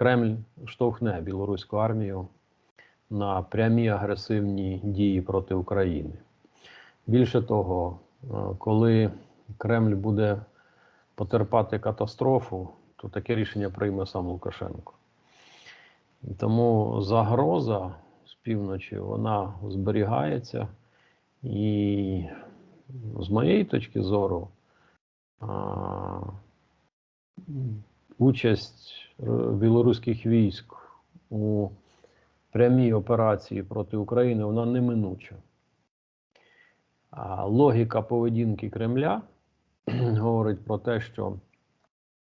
Кремль штовхне білоруську армію на прямі агресивні дії проти України. Більше того, е, коли Кремль буде потерпати катастрофу, то таке рішення прийме сам Лукашенко. Тому загроза з півночі вона зберігається. І з моєї точки зору, а, участь білоруських військ у прямій операції проти України вона неминуча. А логіка поведінки Кремля говорить про те, що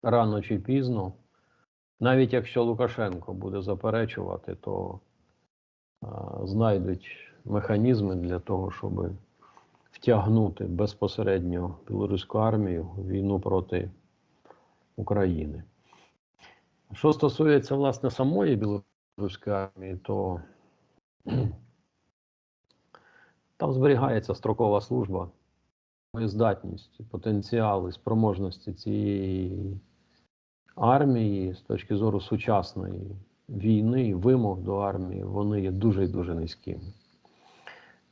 рано чи пізно, навіть якщо Лукашенко буде заперечувати, то а, знайдуть механізми для того, щоб втягнути безпосередньо білоруську армію в війну проти України. Що стосується власне самої білоруської армії, то там зберігається строкова служба, здатність, потенціал і спроможності цієї армії з точки зору сучасної війни і вимог до армії, вони є дуже і дуже низькими.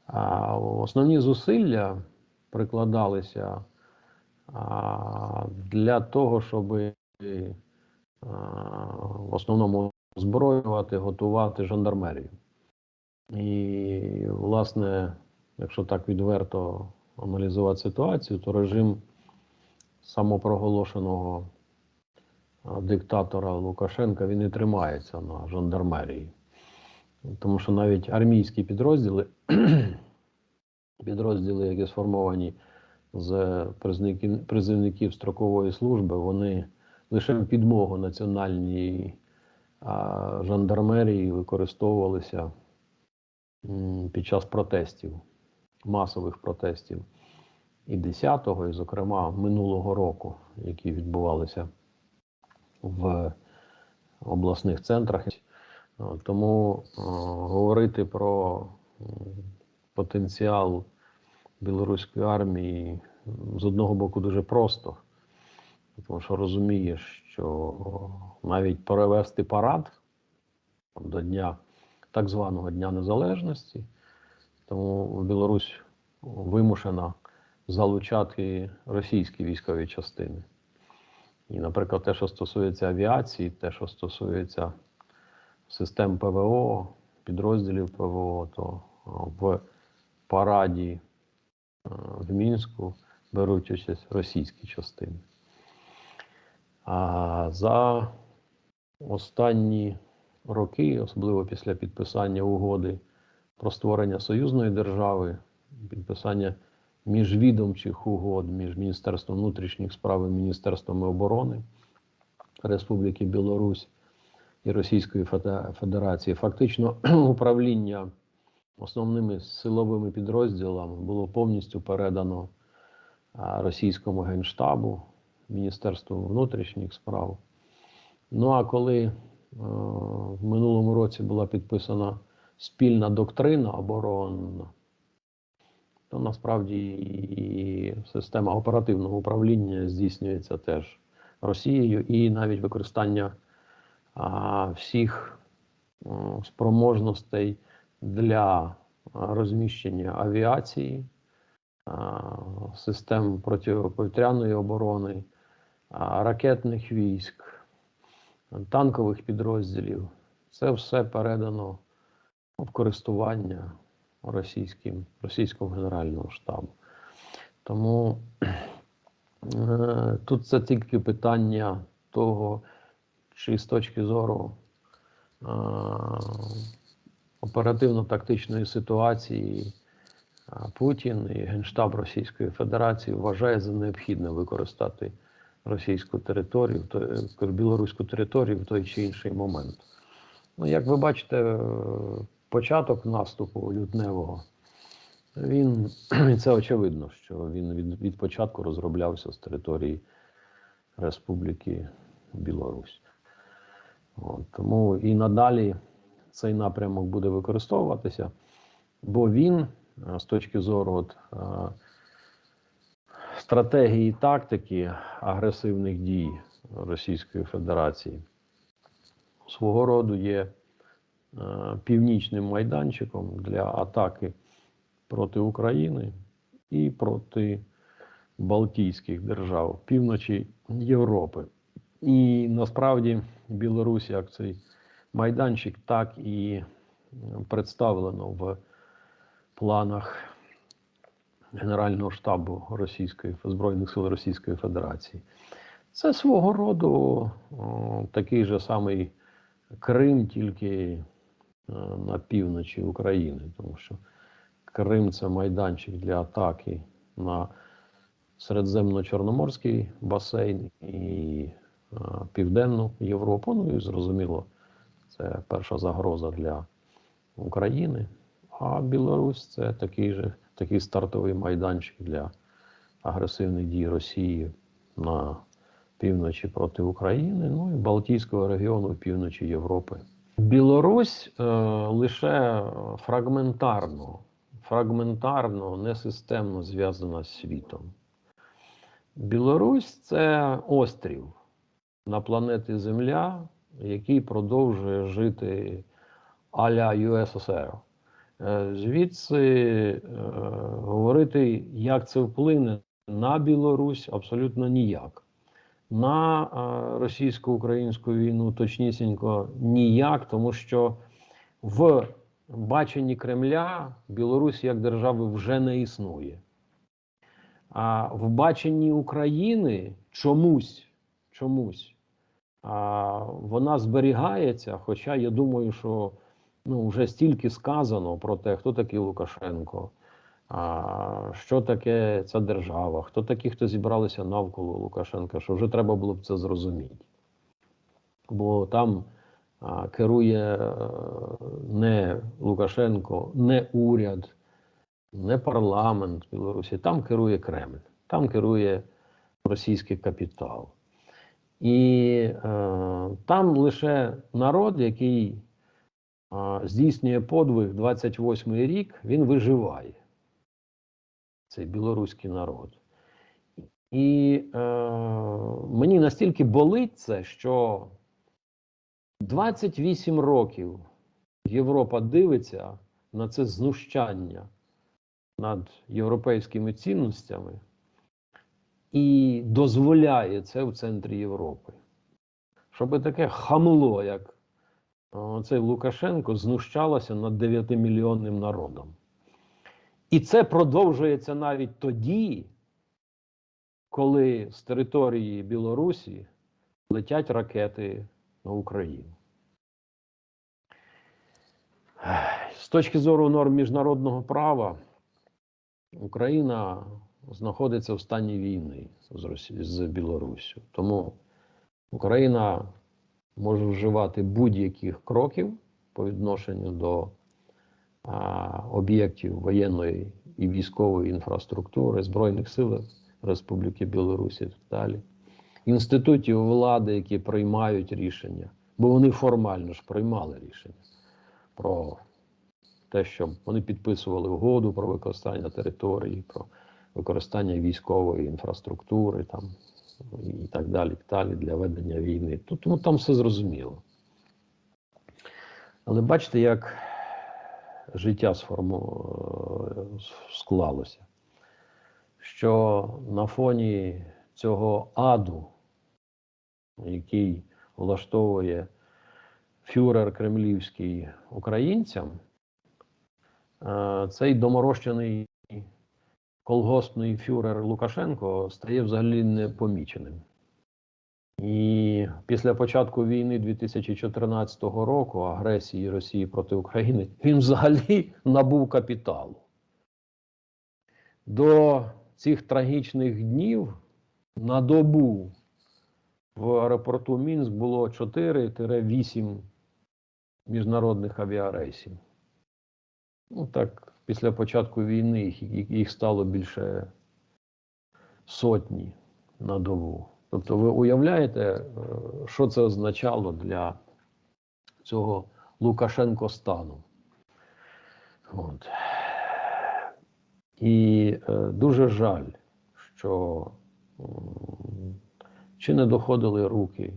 А основні зусилля прикладалися для того, щоб а, в основному озброювати, готувати жандармерію. І, власне, якщо так відверто аналізувати ситуацію, то режим самопроголошеного диктатора Лукашенка він і тримається на жандармерії. Тому що навіть армійські підрозділи, підрозділи, які сформовані з призовників строкової служби, вони лише в підмогу національній а, жандармерії використовувалися м, під час протестів, масових протестів і 10-го, і, зокрема, минулого року, які відбувалися в обласних центрах. Тому о, говорити про потенціал білоруської армії з одного боку дуже просто, тому що розумієш, що навіть перевести парад до дня так званого Дня Незалежності, тому Білорусь вимушена залучати російські військові частини. І, наприклад, те, що стосується авіації, те, що стосується систем ПВО, підрозділів ПВО, то в параді в Мінську беруть участь російські частини. А за останні роки, особливо після підписання угоди про створення союзної держави, підписання міжвідомчих угод між Міністерством внутрішніх справ і Міністерством оборони Республіки Білорусь і Російської Феде- Федерації. Фактично управління основними силовими підрозділами було повністю передано російському генштабу, Міністерству внутрішніх справ. Ну а коли е, в минулому році була підписана спільна доктрина оборонна, то насправді і система оперативного управління здійснюється теж Росією, і навіть використання всіх спроможностей для розміщення авіації, систем протиповітряної оборони, ракетних військ, танкових підрозділів. Це все передано в користування російським, російського генерального штабу. Тому е, тут це тільки питання того, чи з точки зору е, оперативно-тактичної ситуації е, Путін і Генштаб Російської Федерації вважає за необхідне використати російську територію, то- е, білоруську територію в той чи інший момент. Ну, як ви бачите, е, початок наступу лютневого, він це очевидно, що він від, від початку розроблявся з території Республіки Білорусь. От, тому і надалі цей напрямок буде використовуватися, бо він е, з точки зору от, стратегії і тактики агресивних дій Російської Федерації свого роду є е, північним майданчиком для атаки проти України і проти Балтійських держав, півночі Європи. І насправді Білорусь як цей майданчик так і е, представлено в планах Генерального штабу Російської Збройних сил Російської Федерації. Це свого роду о, такий же самий Крим, тільки е, на півночі України, тому що Крим це майданчик для атаки на Середземно-Чорноморський басейн і е, Південну Європу. Ну і зрозуміло, це перша загроза для України. А Білорусь це такий же такий стартовий майданчик для агресивних дій Росії на півночі проти України, ну і Балтійського регіону в півночі Європи. Білорусь е, лише фрагментарно, фрагментарно, несистемно зв'язана з світом. Білорусь це острів на планеті Земля, який продовжує жити а-ля ЮССР. Е, Звідси е, говорити, як це вплине на Білорусь, абсолютно ніяк. На е, російсько-українську війну точнісінько ніяк, тому що в баченні Кремля Білорусь як держави вже не існує. А в баченні України чомусь, чомусь а, вона зберігається. Хоча я думаю, що ну, вже стільки сказано про те, хто такий Лукашенко, а, що таке ця держава, хто такі, хто зібралися навколо Лукашенка, що вже треба було б це зрозуміти. Бо там а, керує е, не Лукашенко, не уряд, не парламент Білорусі, там керує Кремль, там керує російський капітал. І е, там лише народ, який здійснює подвиг 28-й рік, він виживає. Цей білоруський народ. І е, мені настільки болить це, що 28 років Європа дивиться на це знущання над європейськими цінностями і дозволяє це в центрі Європи. Щоб таке хамло, як цей Лукашенко, знущалося над 9-мільйонним народом. І це продовжується навіть тоді, коли з території Білорусі летять ракети на Україну. З точки зору норм міжнародного права, Україна знаходиться в стані війни з Білоруссю. Тому Україна може вживати будь-яких кроків по відношенню до об'єктів воєнної і військової інфраструктури, Збройних сил Республіки Білорусі так далі, інститутів влади, які приймають рішення, бо вони формально ж приймали рішення про те, що вони підписували угоду про використання території, про використання військової інфраструктури там і так далі, далі для ведення війни. Тут ну, там все зрозуміло. Але бачите, як життя сформу... склалося, що на фоні цього аду, який влаштовує фюрер кремлівський українцям, цей доморощений колгоспний фюрер Лукашенко стає взагалі непоміченим. І після початку війни 2014 року, агресії Росії проти України, він взагалі набув капіталу. До цих трагічних днів на добу в аеропорту Мінськ було 4-8 міжнародних авіарейсів. Ну так, після початку війни їх, стало більше сотні на добу. Тобто, ви уявляєте, е, що це означало для цього Лукашенко стану? От. І е, дуже жаль, що м, чи не доходили руки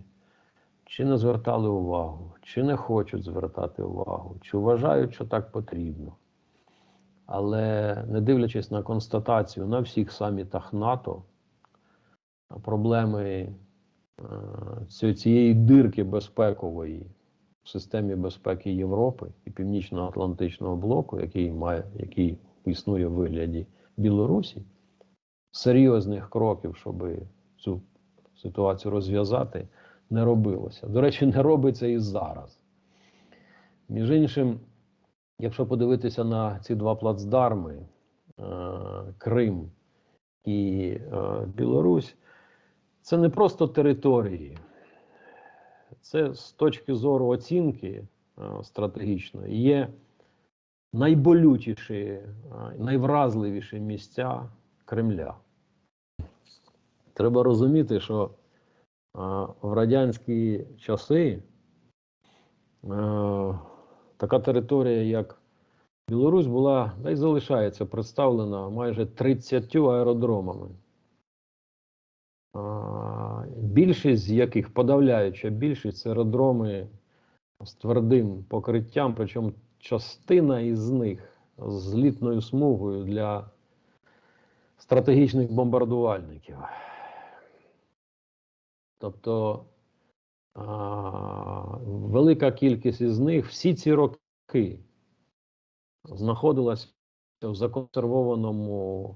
чи не звертали увагу, чи не хочуть звертати увагу, чи вважають, що так потрібно. Але не дивлячись на констатацію на всіх самітах НАТО, проблеми е, цієї дирки безпекової в системі безпеки Європи і Північно-Атлантичного блоку, який має, який існує в вигляді Білорусі, серйозних кроків, щоб цю ситуацію розв'язати, не робилося. До речі, не робиться і зараз. Між іншим, якщо подивитися на ці два плацдарми е, Крим і е, Білорусь, це не просто території, це з точки зору оцінки е, стратегічної є найболючіші, е, найвразливіші місця Кремля. Треба розуміти, що в радянські часи така територія, як Білорусь, була та й залишається представлена майже 30 аеродромами. Більшість з яких подавляюча більшість аеродроми з твердим покриттям, причому частина із них з злітною смугою для стратегічних бомбардувальників. Тобто велика кількість із них всі ці роки знаходилась в законсервованому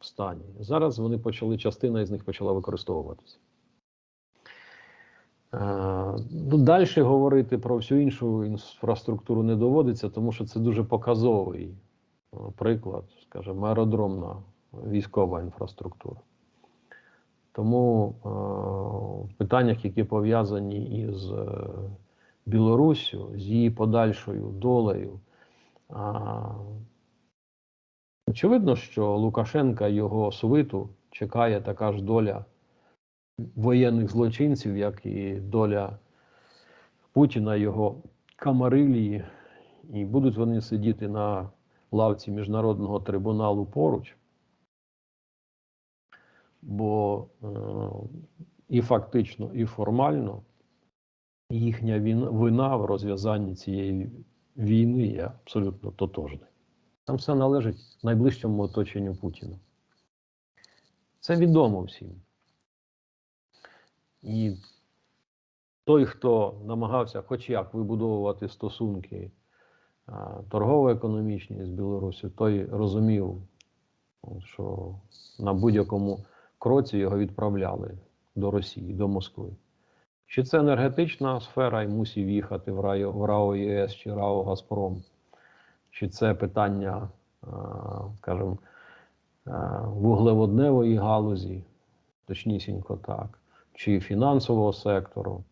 стані. Зараз вони почали, частина із них почала використовуватися. Е, Ну, далі говорити про всю іншу інфраструктуру не доводиться, тому що це дуже показовий е, приклад, скажімо, аеродромна військова інфраструктура. Тому е, в питаннях, які пов'язані із Білоруссю, з її подальшою долею, а, очевидно, що Лукашенка його свиту чекає така ж доля воєнних злочинців, як і доля Путіна, його камарилії, і будуть вони сидіти на лавці міжнародного трибуналу поруч, бо е, і фактично, і формально їхня вина в розв'язанні цієї війни є абсолютно тотожна. Там все належить найближчому оточенню Путіна. Це відомо всім. І той, хто намагався хоч як вибудовувати стосунки торгово-економічні з Білорусі, той розумів, що на будь-якому кроці його відправляли до Росії, до Москви. Чи це енергетична сфера і мусів їхати в РАО, в РАО ЄС чи РАО Газпром, чи це питання, скажімо, вуглеводневої галузі, точнісінько так, чи фінансового сектору,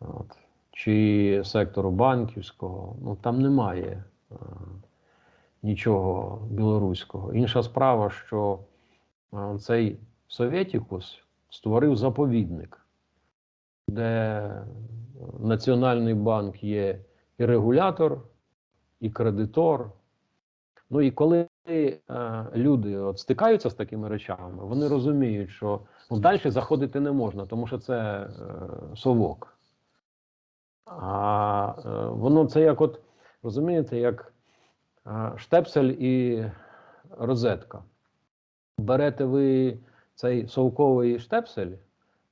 от, чи сектору банківського, ну там немає нічого білоруського. Інша справа, що цей Совєтікус створив заповідник де Національний банк є і регулятор, і кредитор. Ну і коли е, люди от стикаються з такими речами, вони розуміють, що ну, далі заходити не можна, тому що це е, совок. А е, воно це як от, розумієте, як е, штепсель і розетка. Берете ви цей совковий штепсель,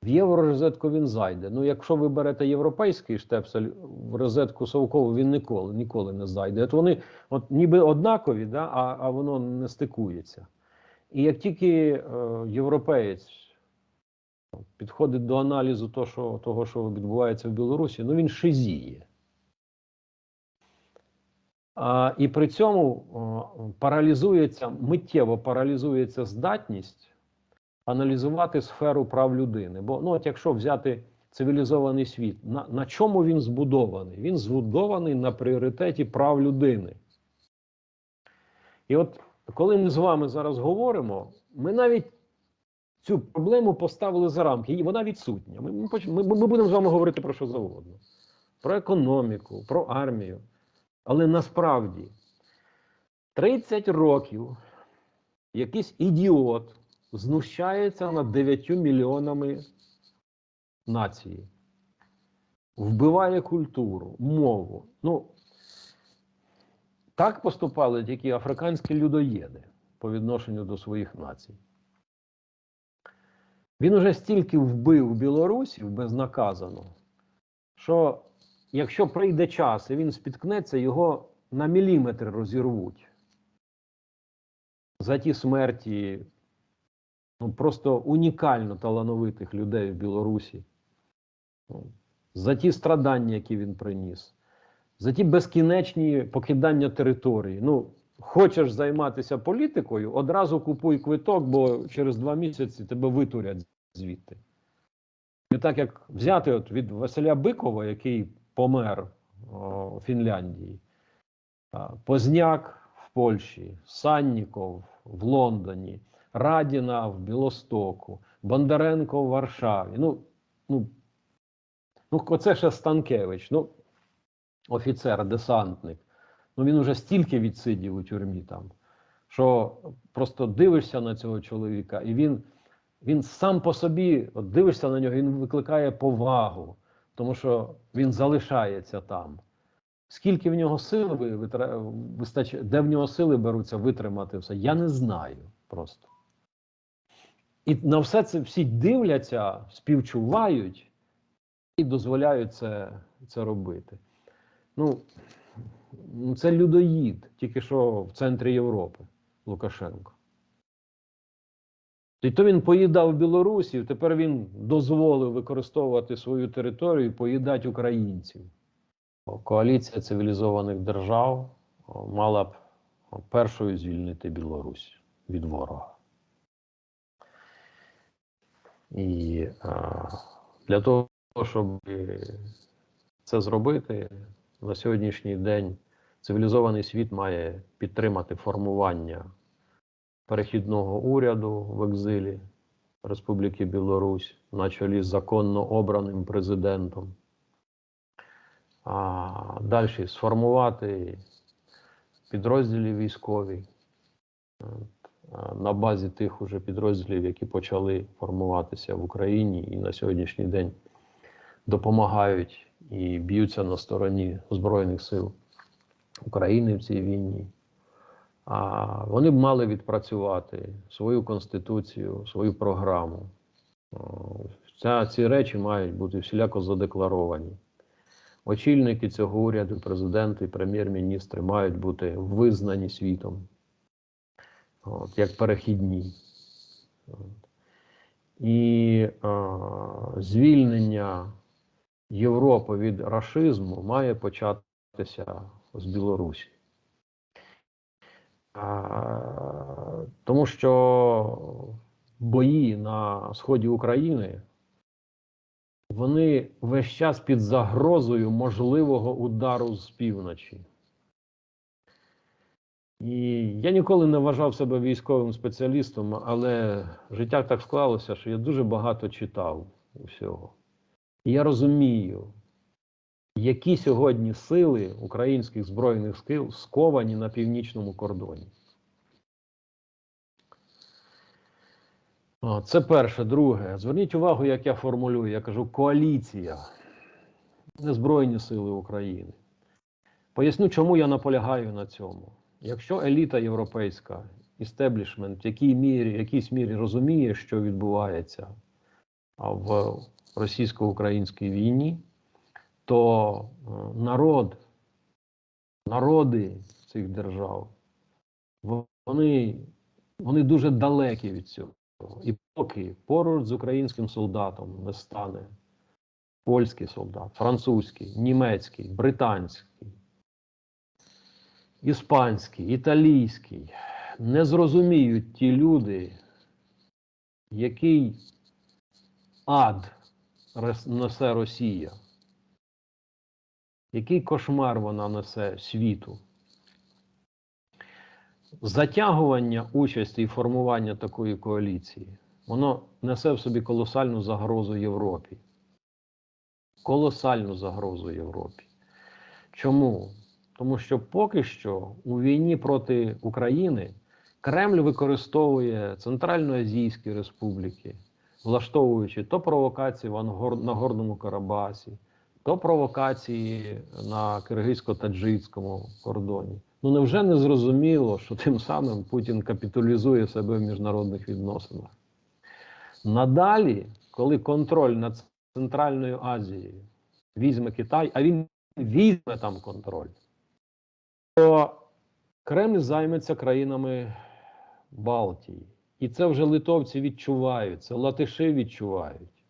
в євророзетку він зайде. Ну, якщо ви берете європейський штепсель в розетку совкову, він ніколи ніколи не зайде. От вони от ніби однакові, да, а, а воно не стикується. І як тільки е, європеєць підходить до аналізу того що, того, що відбувається в Білорусі, ну він шизіє. А, і при цьому о, паралізується, миттєво паралізується здатність аналізувати сферу прав людини. Бо ну, от якщо взяти цивілізований світ, на, на чому він збудований? Він збудований на пріоритеті прав людини. І от коли ми з вами зараз говоримо, ми навіть цю проблему поставили за рамки, і вона відсутня. Ми, ми, ми, ми будемо з вами говорити про що завгодно: про економіку, про армію. Але насправді 30 років якийсь ідіот знущається над 9 мільйонами нації. вбиває культуру, мову. Ну, так поступали тільки африканські людоєди по відношенню до своїх націй. Він уже стільки вбив білорусів безнаказано, що якщо прийде час і він спіткнеться, його на міліметр розірвуть. За ті смерті ну, просто унікально талановитих людей в Білорусі, ну, за ті страдання, які він приніс, за ті безкінечні покидання території. Ну, хочеш займатися політикою, одразу купуй квиток, бо через два місяці тебе витурять звідти. І так як взяти от від Василя Бикова, який помер у Фінляндії, Позняк в Польщі, Санніков в Лондоні, Радіна в Білостоку, Бондаренко в Варшаві. Ну, ну, ну оце ще Станкевич, ну, офіцер, десантник. Ну він уже стільки відсидів у тюрмі там, що просто дивишся на цього чоловіка, і він, він сам по собі, от дивишся на нього, він викликає повагу, тому що він залишається там. Скільки в нього сили вистачає, де в нього сили беруться витримати все, я не знаю просто. І на все це всі дивляться, співчувають і дозволяють це, це робити. Ну, ну, це людоїд, тільки що в центрі Європи Лукашенко. І то він поїдав Білорусів, тепер він дозволив використовувати свою територію і поїдати українців. Коаліція цивілізованих держав мала б першою звільнити Білорусь від ворога. І а, для того, щоб це зробити, на сьогоднішній день цивілізований світ має підтримати формування перехідного уряду в екзилі Республіки Білорусь на чолі з законно обраним президентом. А далі сформувати підрозділі військові на базі тих уже підрозділів, які почали формуватися в Україні і на сьогоднішній день допомагають і б'ються на стороні Збройних сил України в цій війні. А вони б мали відпрацювати свою конституцію, свою програму. Ця, ці речі мають бути всіляко задекларовані. Очільники цього уряду, президенти, прем'єр-міністри мають бути визнані світом от, як перехідні. От. І а, звільнення Європи від рашизму має початися з Білорусі. А, тому що бої на сході України вони весь час під загрозою можливого удару з півночі. І я ніколи не вважав себе військовим спеціалістом, але життя так склалося, що я дуже багато читав усього. І я розумію, які сьогодні сили українських збройних сил сковані на північному кордоні. Це перше. Друге. Зверніть увагу, як я формулюю. Я кажу коаліція, не Збройні Сили України. Поясню, чому я наполягаю на цьому. Якщо еліта європейська, істеблішмент в якій мірі, в якійсь мірі розуміє, що відбувається в російсько-українській війні, то е, народ, народи цих держав, вони, вони дуже далекі від цього. І поки поруч з українським солдатом не стане польський солдат, французький, німецький, британський, іспанський, італійський, не зрозуміють ті люди, який ад несе Росія, який кошмар вона несе світу. Затягування участі і формування такої коаліції, воно несе в собі колосальну загрозу Європі. Колосальну загрозу Європі. Чому? Тому що поки що у війні проти України Кремль використовує Центральноазійські республіки, влаштовуючи то провокації в Ангор... на Горному Карабасі, до провокації на киргизько-таджикському кордоні. Ну невже не зрозуміло, що тим самим Путін капіталізує себе в міжнародних відносинах? Надалі, коли контроль над Центральною Азією візьме Китай, а він візьме там контроль, то Кремль займеться країнами Балтії. І це вже литовці відчувають, це латиші відчувають.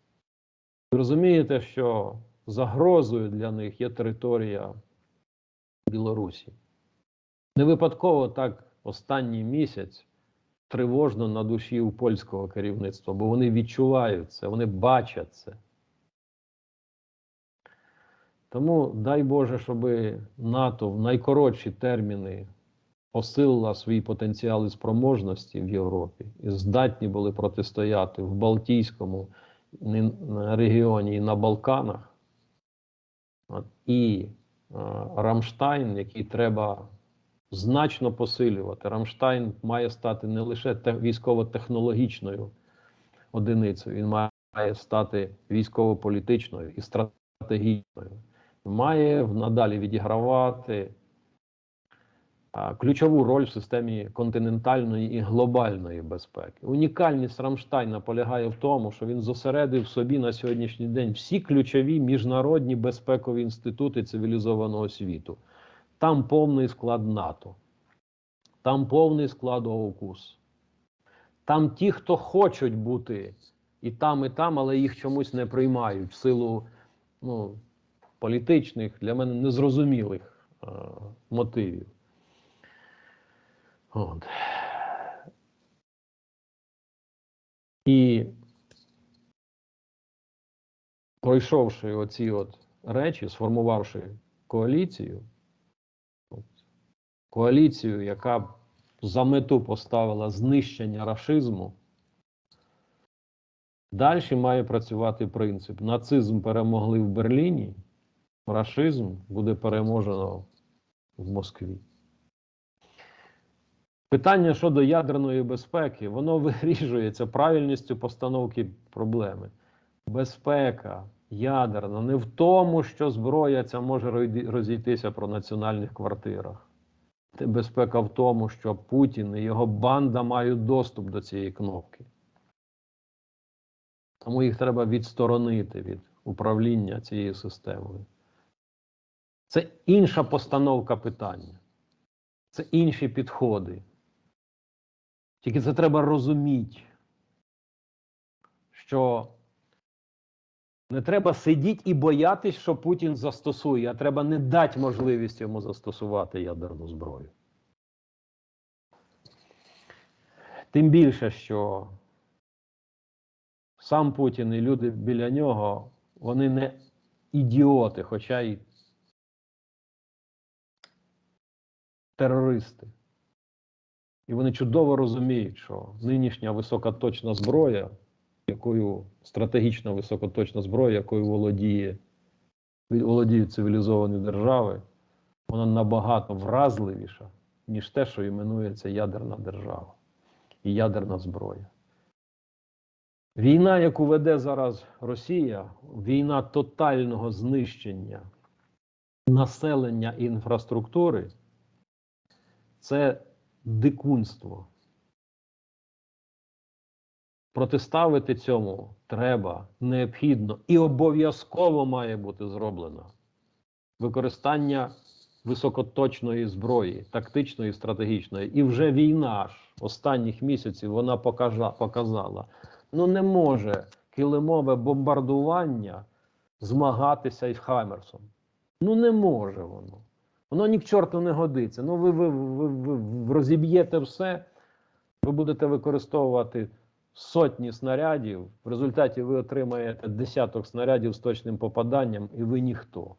Ви розумієте, що загрозою для них є територія Білорусі. Не випадково так останній місяць тривожно на душі у польського керівництва, бо вони відчувають це, вони бачать це. Тому дай Боже, щоб НАТО в найкоротші терміни посилила свої потенціали спроможності в Європі і здатні були протистояти в Балтійському регіоні і на Балканах. І Рамштайн, який треба значно посилювати. Рамштайн має стати не лише те- військово-технологічною одиницею, він має стати військово-політичною і стратегічною. Має надалі відігравати ключову роль в системі континентальної і глобальної безпеки. Унікальність Рамштайна полягає в тому, що він зосередив собі на сьогоднішній день всі ключові міжнародні безпекові інститути цивілізованого світу. Там повний склад НАТО, там повний склад ОУКУС. Там ті, хто хочуть бути і там, і там, але їх чомусь не приймають в силу ну, політичних, для мене незрозумілих е, мотивів. От. І пройшовши оці от речі, сформувавши коаліцію, от, коаліцію, яка б за мету поставила знищення рашизму, далі має працювати принцип. Нацизм перемогли в Берліні, рашизм буде переможено в Москві. Питання щодо ядерної безпеки, воно вирішується правильністю постановки проблеми. Безпека ядерна не в тому, що зброя ця може розійтися про національних квартирах. Безпека в тому, що Путін і його банда мають доступ до цієї кнопки. Тому їх треба відсторонити від управління цією системою. Це інша постановка питання. Це інші підходи. Тільки це треба розуміти, що не треба сидіти і боятись, що Путін застосує, а треба не дати можливість йому застосувати ядерну зброю. Тим більше, що сам Путін і люди біля нього, вони не ідіоти, хоча й терористи. І вони чудово розуміють, що нинішня високоточна зброя, якою стратегічна високоточна зброя, якою володіє, володіють цивілізовані держави, вона набагато вразливіша, ніж те, що іменується ядерна держава і ядерна зброя. Війна, яку веде зараз Росія, війна тотального знищення населення і інфраструктури, це дикунство. Протиставити цьому треба, необхідно і обов'язково має бути зроблено використання високоточної зброї, тактичної, і стратегічної. І вже війна ж останніх місяців вона покажа, показала, ну не може килимове бомбардування змагатися із Хаммерсом. Ну не може воно. Воно ні к чорту не годиться. Ну, ви, ви, ви, ви, розіб'єте все, ви будете використовувати сотні снарядів. В результаті ви отримаєте десяток снарядів з точним попаданням, і ви ніхто.